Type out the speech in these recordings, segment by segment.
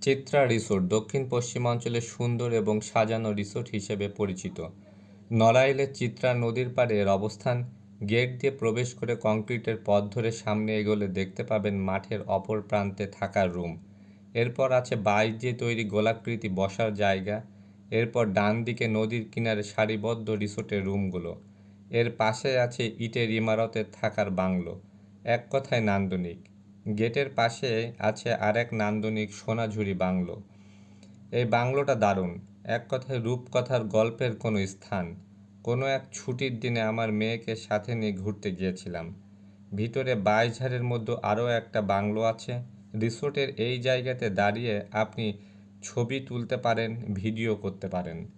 Chitra resort দক্ষিণ পশ্চিমাঞ্চলের সুন্দর এবং সাজানো রিসোর্ট হিসেবে পরিচিত। নড়াইলের চিত্রা নদীর পাড়ে এর অবস্থান, গেট দিয়ে প্রবেশ করে কংক্রিটের পথ ধরে সামনে এগোলে দেখতে পাবেন মাঠের অপর প্রান্তে থাকার রুম। এরপর আছে বাইশ দিয়ে তৈরি গোলাকৃতি বসার জায়গা। এরপর ডান দিকে নদীর কিনারে সারিবদ্ধ রিসোর্টের রুমগুলো। এর পাশে আছে ইটের ইমারতের থাকার বাংলো। এক কথায় নান্দনিক। গেটের পাশে আছে আরেক নান্দনিক সোনাঝুরি বাংলো। এই বাংলোটা দারুণ। এক কথায় রূপকথার গল্পের কোনো স্থান। কোনো এক ছুটির দিনে আমার মেয়েকে সাথে নিয়ে ঘুরতে গিয়েছিলাম। ভিতরে বাইঝাড়ের মধ্যে আরও একটা বাংলো আছে। রিসোর্টের এই জায়গাতে দাঁড়িয়ে আপনি ছবি তুলতে পারেন, ভিডিও করতে পারেন।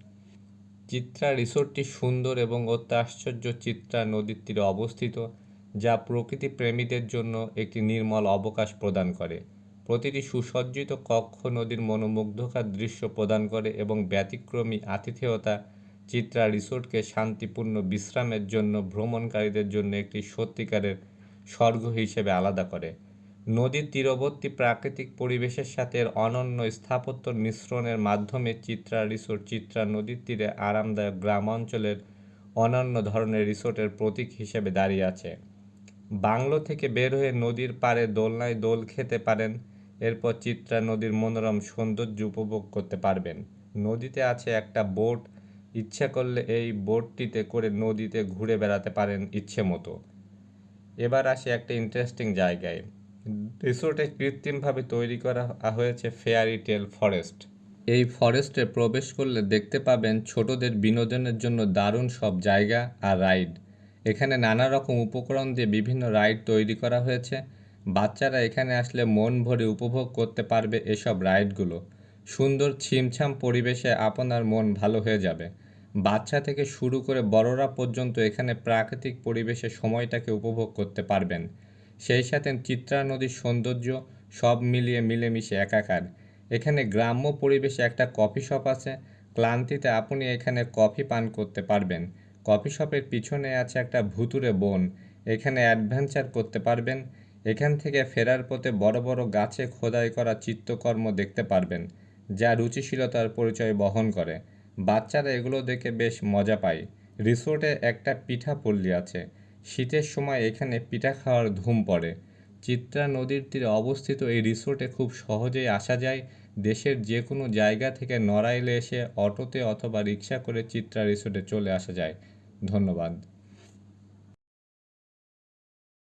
চিত্রা রিসোর্টটি সুন্দর এবং অত্যাশ্চর্য চিত্রা নদীর তীরে অবস্থিত। যা প্রকৃতি প্রেমীদের জন্য একটি নির্মল অবকাশ প্রদান করে। প্রতিটি সুসজ্জিত কক্ষ নদীর মনোমুগ্ধকর দৃশ্য প্রদান করে এবং ব্যতিক্রমী আতিথেয়তা, চিত্রা রিসোর্টকে শান্তিপূর্ণ বিশ্রামের জন্য ভ্রমণকারীদের জন্য একটি সত্যিকারের স্বর্গ হিসেবে আলাদা করে। নদীর তীরবর্তী প্রাকৃতিক পরিবেশের সাথে এর অনন্য স্থাপত্যর মিশ্রণের মাধ্যমে চিত্রা রিসোর্ট, চিত্রা নদীর তীরে আরামদায়ক গ্রাম অঞ্চলের অনন্য ধরনের রিসোর্টের প্রতীক হিসেবে দাঁড়িয়ে আছে। বাংলো থেকে বের হয়ে নদীর পাড়ে দোলনায় দোল খেতে পারেন। এরপর চিত্রা নদীর মনোরম সৌন্দর্য উপভোগ করতে পারবেন। নদীতে আছে একটা বোট। ইচ্ছা করলে এই বোটটিতে করে নদীতে ঘুরে বেড়াতে পারেন ইচ্ছে মতো। এবার আসে একটা ইন্টারেস্টিং জায়গায়। রিসোর্টে কৃত্রিমভাবে তৈরি করা হয়েছে ফেয়ারি টেল ফরেস্ট। এই ফরেস্টে প্রবেশ করলে দেখতে পাবেন ছোটদের বিনোদনের জন্য দারুণ সব জায়গা আর রাইড। এখানে নানা রকম উপকরণ দিয়ে বিভিন্ন রাইড তৈরি করা হয়েছে। বাচ্চারা এখানে আসলে মন ভরে উপভোগ করতে পারবে এসব রাইডগুলো। সুন্দর ছিমছাম পরিবেশে আপনার মন ভালো হয়ে যাবে। বাচ্চা থেকে শুরু করে বড়রা পর্যন্ত এখানে প্রাকৃতিক পরিবেশে সময়টাকে উপভোগ করতে পারবেন। সেই সাথে চিত্রা নদীর সৌন্দর্য সব মিলিয়ে মিলেমিশে একাকার। এখানে গ্রাম্য পরিবেশে একটা কফি শপ আছে। ক্লান্তিতে আপনি এখানে কফি পান করতে পারবেন। কফি শপের পিছনে আছে একটা ভুতুড়ে বন। এখানে অ্যাডভেঞ্চার করতে পারবেন। এখান থেকে ফেরার পথে বড় বড় গাছে খোদাই করা চিত্রকর্ম দেখতে পারবেন, যা রুচিশীলতার পরিচয় বহন করে। বাচ্চারা এগুলো দেখে বেশ মজা পায়। রিসোর্টে একটা পিঠা পল্লী আছে। শীতের সময় এখানে পিঠা খাওয়ার ধুম পড়ে। চিত্রা নদীর তীরে অবস্থিত এই রিসোর্টে খুব সহজেই আসা যায়। দেশের যে কোনো জায়গা থেকে নড়াইলে এসে অটোতে অথবা রিক্সা করে চিত্রা রিসোর্টে চলে আসা যায়। ধন্যবাদ।